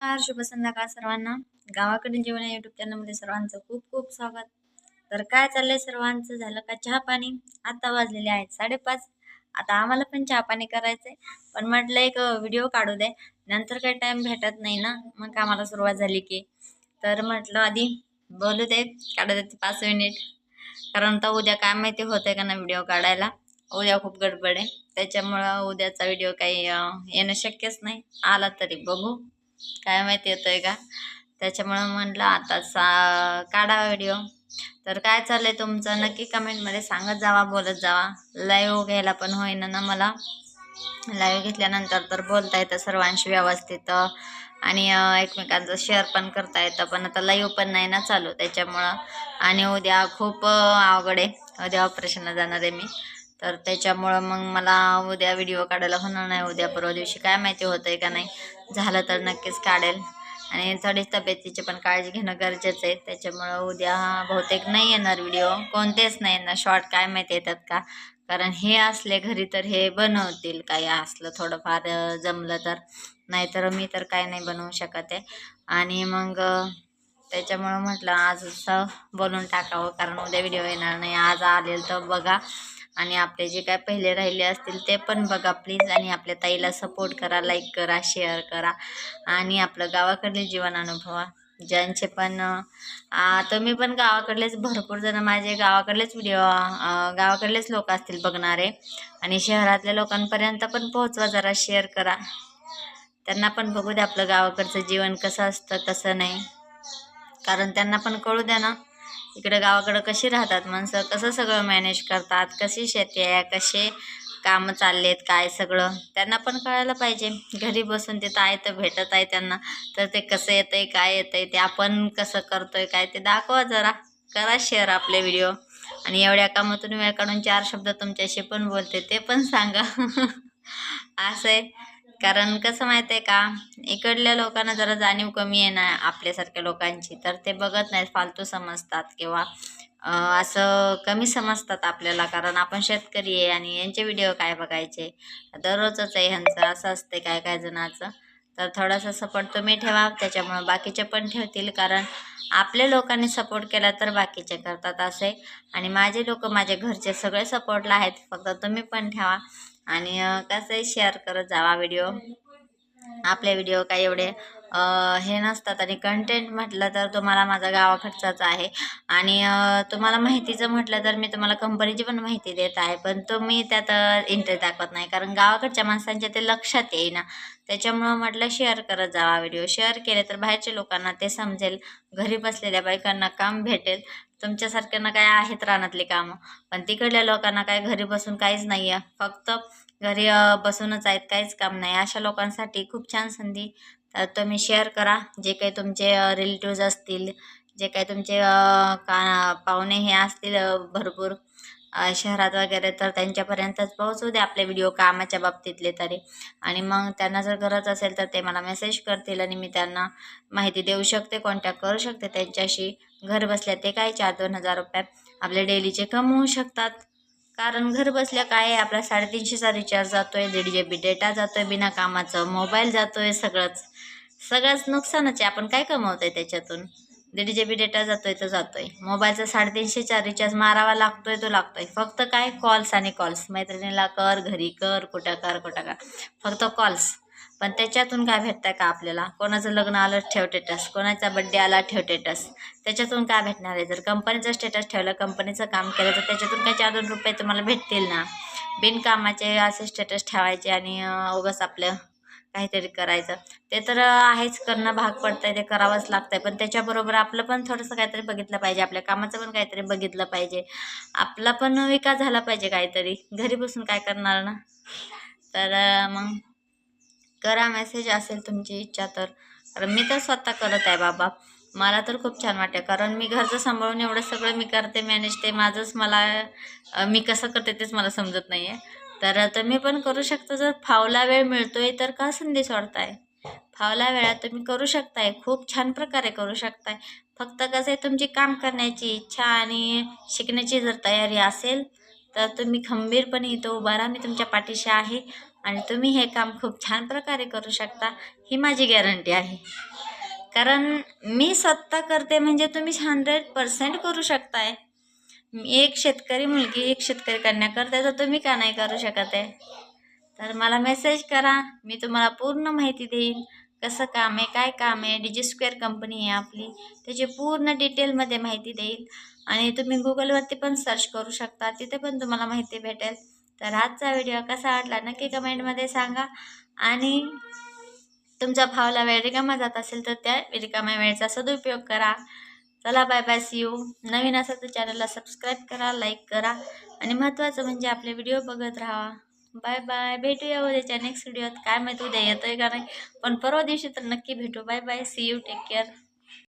नमस्कार शुभ संध्याकाळ सर्वांना. गावाकडील जीवन या युट्यूब चॅनलमध्ये सर्वांचं खूप खूप स्वागत. तर काय चाललंय सर्वांचं? झालं का चहा पाणी? आता वाजलेले आहेत साडेपाच. आता आम्हाला पण चहा पाणी करायचंय. पण म्हटलं एक व्हिडिओ काढू दे. नंतर काही टाईम भेटत नाही ना. मग कामाला सुरुवात झाली की. तर म्हटलं आधी बोलू दे काढू दे पाच मिनिट कारण तर उद्या काय माहिती होतंय का ना व्हिडिओ काढायला? उद्या खूप गडबड आहे. त्याच्यामुळं उद्याचा व्हिडिओ काही येणं शक्यच नाही. आला तरी बघू. काय माहिती येतोय का? त्याच्यामुळं म्हटलं आता सा काढा व्हिडिओ तर काय चाललंय तुमचं? नक्की कमेंटमध्ये सांगत जावा बोलत जावा. लाईव्ह घ्यायला पण होईना ना मला. लाईव्ह घेतल्यानंतर तर बोलता येतं सर्वांशी व्यवस्थित. आणि एकमेकांचं शेअर पण करता येतं. पण आता लाईव्ह पण नाही ना चालू त्याच्यामुळं. आणि उद्या खूप अवघड आहे. उद्या ऑपरेशनला जाणार आहे मी. तर त्याच्यामुळं मग मला उद्या व्हिडिओ काढायला होणार नाही. उद्या परवा दिवशी काय माहिती होतं आहे का नाही. झालं तर नक्कीच काढेल. आणि थोडीच तब्येतीची पण काळजी घेणं गरजेचं आहे. त्याच्यामुळं उद्या बहुतेक नाही येणार व्हिडिओ कोणतेच नाही येणार. शॉर्ट काय माहिती येतात का? कारण हे असले घरी तर हे बनवतील. काही असलं थोडंफार जमलं तर. नाहीतर मी तर काय नाही बनवू शकत आहे. आणि मग त्याच्यामुळं म्हटलं आज असं बोलून टाकावं. कारण उद्या व्हिडिओ येणार नाही. आज आलेल तर बघा. आणि आपले जे काय पहिले राहिले असतील ते पण बघा प्लीज आणि आपल्या ताईला सपोर्ट करा लाईक करा शेअर करा. आणि आपलं गावाकडले जीवन अनुभवा. ज्यांचे पण तुम्ही पण गावाकडलेच भरपूर जण माझे गावाकडलेच व्हिडिओ गावाकडलेच लोक असतील बघणारे. आणि शहरातल्या लोकांपर्यंत पण पोहोचवा जरा शेअर करा. त्यांना पण बघू द्या आपलं गावाकडचं जीवन कसं असतं कसं नाही. कारण त्यांना पण कळू द्या ना. इकडं गावाकडं कशी राहतात माणसं? कसं सगळं मॅनेज करतात? कशी शेती आहे? कसे कामं चाललेत? काय सगळं? त्यांना पण कळायला पाहिजे. घरी बसून ते आहे तर भेटत आहे त्यांना. तर ते कसं येतंय काय येतंय? ते आपण कसं करतोय? काय? ते दाखवा जरा. करा शेअर आपले व्हिडिओ आणि एवढ्या कामातून वेळ काढून चार शब्द तुमच्याशी पण बोलते. ते पण सांगा. असं आहे. कारण कसं माहिती आहे का? इकडल्या लोकांना जरा जाणीव कमी आहे ना आपल्यासारख्या लोकांची. तर ते बघत नाहीत फालतू समजतात किंवा असं कमी समजतात आपल्याला. कारण आपण शेतकरी आहे आणि यांचे व्हिडिओ काय बघायचे? दररोजच आहे ह्यांचं. असं असते काय काय जणाचं. तर थोडासा सपोर्ट तुम्ही ठेवा. त्याच्यामुळे बाकीचे पण ठेवतील. कारण आपल्या लोकांनी सपोर्ट केला तर बाकीचे करतात असे. आणि माझे लोक माझे घरचे सगळे सपोर्टला आहेत. फक्त तुम्ही पण ठेवा. आणि कसं कसंही शेअर करत जावा व्हिडिओ आपले व्हिडिओ काय एवढे हे नसतात आणि कंटेंट म्हटलं तर तुम्हाला माझा गावाकडचाच आहे. आणि तुम्हाला माहितीचं म्हटलं तर मी तुम्हाला कंपनीची पण माहिती देत आहे पण तुम्ही त्यात इंटरेस्ट दाखवत नाही. कारण गावाकडच्या माणसांच्या ते लक्षात येईना. त्याच्यामुळं म्हटलं शेअर करत जावा व्हिडिओ शेअर केले तर बाहेरच्या लोकांना ते समजेल. घरी बसलेल्या बायकांना काम भेटेल. तुमच्यासारख्यांना काय आहेत रानातले कामं? पण तिकडल्या लोकांना काय घरी बसून काहीच नाही आहे फक्त घरी बसूनच आहेत काहीच काम नाही. अशा लोकांसाठी खूप छान संधी तर तुम्ही शेअर करा. जे काही तुमचे रिलेटिव्ज असतील जे काही तुमचे का पाहुणे हे असतील भरपूर शहरात वगैरे तर त्यांच्यापर्यंतच पोहोचू दे आपले व्हिडिओ कामाच्या बाबतीतले तरी. आणि मग त्यांना जर गरज असेल तर ते मला मेसेज करतील आणि मी त्यांना माहिती देऊ शकते कॉन्टॅक्ट करू शकते त्यांच्याशी. घर बसल्या ते काय चार दोन हजार रुपये आपले डेलीचे कमवू शकतात. कारण घर बसल्या काय आहे आपला साडेतीनशेचा रिचार्ज जातोय दीड जी बी डेटा जातोय बिना कामाचं मोबाईल जातोय सगळंच. सगळंच नुकसानच आहे आपण काय कमवतोय त्याच्यातून? दीड जी बी डेटा जातोय जातो जातोय. मोबाईलचा साडेतीनशेचा रिचार्ज मारावा लागतोय तो लागतोय. फक्त काय? कॉल्स आणि कॉल्स मैत्रिणीला कर घरी कर कुठं कर कुठं कर. फक्त कॉल्स पण त्याच्यातून काय भेटतं का आपल्याला? कोणाचं लग्न आलं ठेव टेटस कोणाचा बड्डे आला ठेव टेटस त्याच्यातून काय भेटणार आहे? जर कंपनीचं स्टेटस ठेवलं कंपनीचं काम केलं तर त्याच्यातून काय चार दोन रुपये तुम्हाला भेटतील ना? बिनकामाचे असे स्टेटस ठेवायचे आणि अं, उगाच आपलं काहीतरी करायचं. ते तर आहेच. करणं भाग पडतंय ते करावंच लागतंय. पण त्याच्याबरोबर आपलं पण थोडंसं काहीतरी बघितलं पाहिजे. आपल्या कामाचं पण काहीतरी बघितलं पाहिजे. आपला पण विकास झाला पाहिजे काहीतरी. घरी बसून काय करणार ना? तर मग करा मेसेज असेल तुमची इच्छा तर. कारण मी तर स्वतः करत आहे बाबा. मला तर खूप छान वाटतं. कारण मी घरचं सांभाळून एवढं सगळं मी करते मॅनेज ते. माझंच मला मी कसं करते तेच मला समजत नाही आहे तर तुम्ही पण करू शकता. जर फावला वेळ मिळतोय तर का संधी सोडताय? फावला वेळा तुम्ही करू शकताय. खूप छान प्रकारे करू शकताय. फक्त कसं आहे तुमची काम करण्याची इच्छा आणि शिकण्याची जर तयारी असेल तर तुम्ही खंबीरपणे इथं उभा राहा. मी तुमच्या पाठीशी आहे. आणि तुम्ही हे काम खूप छान प्रकारे करू शकता ही माझी गॅरंटी आहे. कारण मी स्वतः करते म्हणजे तुम्ही हंड्रेड पर्सेंट करू शकताय. एक शेतकरी मुलगी एक शेतकरी कन्या करते तर तुम्ही का नाही करू शकत आहे? तर मला मेसेज करा मी तुम्हाला पूर्ण माहिती देईन कसं काम आहे काय काम आहे डिजी स्क्वेअर कंपनी आहे आपली त्याची पूर्ण डिटेलमध्ये माहिती देईल आणि तुम्ही गुगलवरती पण सर्च करू शकता तिथे पण तुम्हाला माहिती भेटेल. तर आजचा व्हिडिओ कसा वाटला नक्की कमेंटमध्ये सांगा. आणि तुमचा फावला वेळ रिकामा जात असेल तर त्या रिकाम्या वेळेचा सदुपयोग करा. चला बाय बाय सी यू नवीन असेल तर चॅनलला सबस्क्राईब करा लाईक करा. आणि महत्त्वाचं म्हणजे आपले व्हिडिओ बघत राहा. बाय बाय भेटूया उद्याच्या नेक्स्ट व्हिडिओत काय माहिती उद्या येतोय का नाही. पण परवा दिवशी तर नक्की भेटू. Bye bye see you take care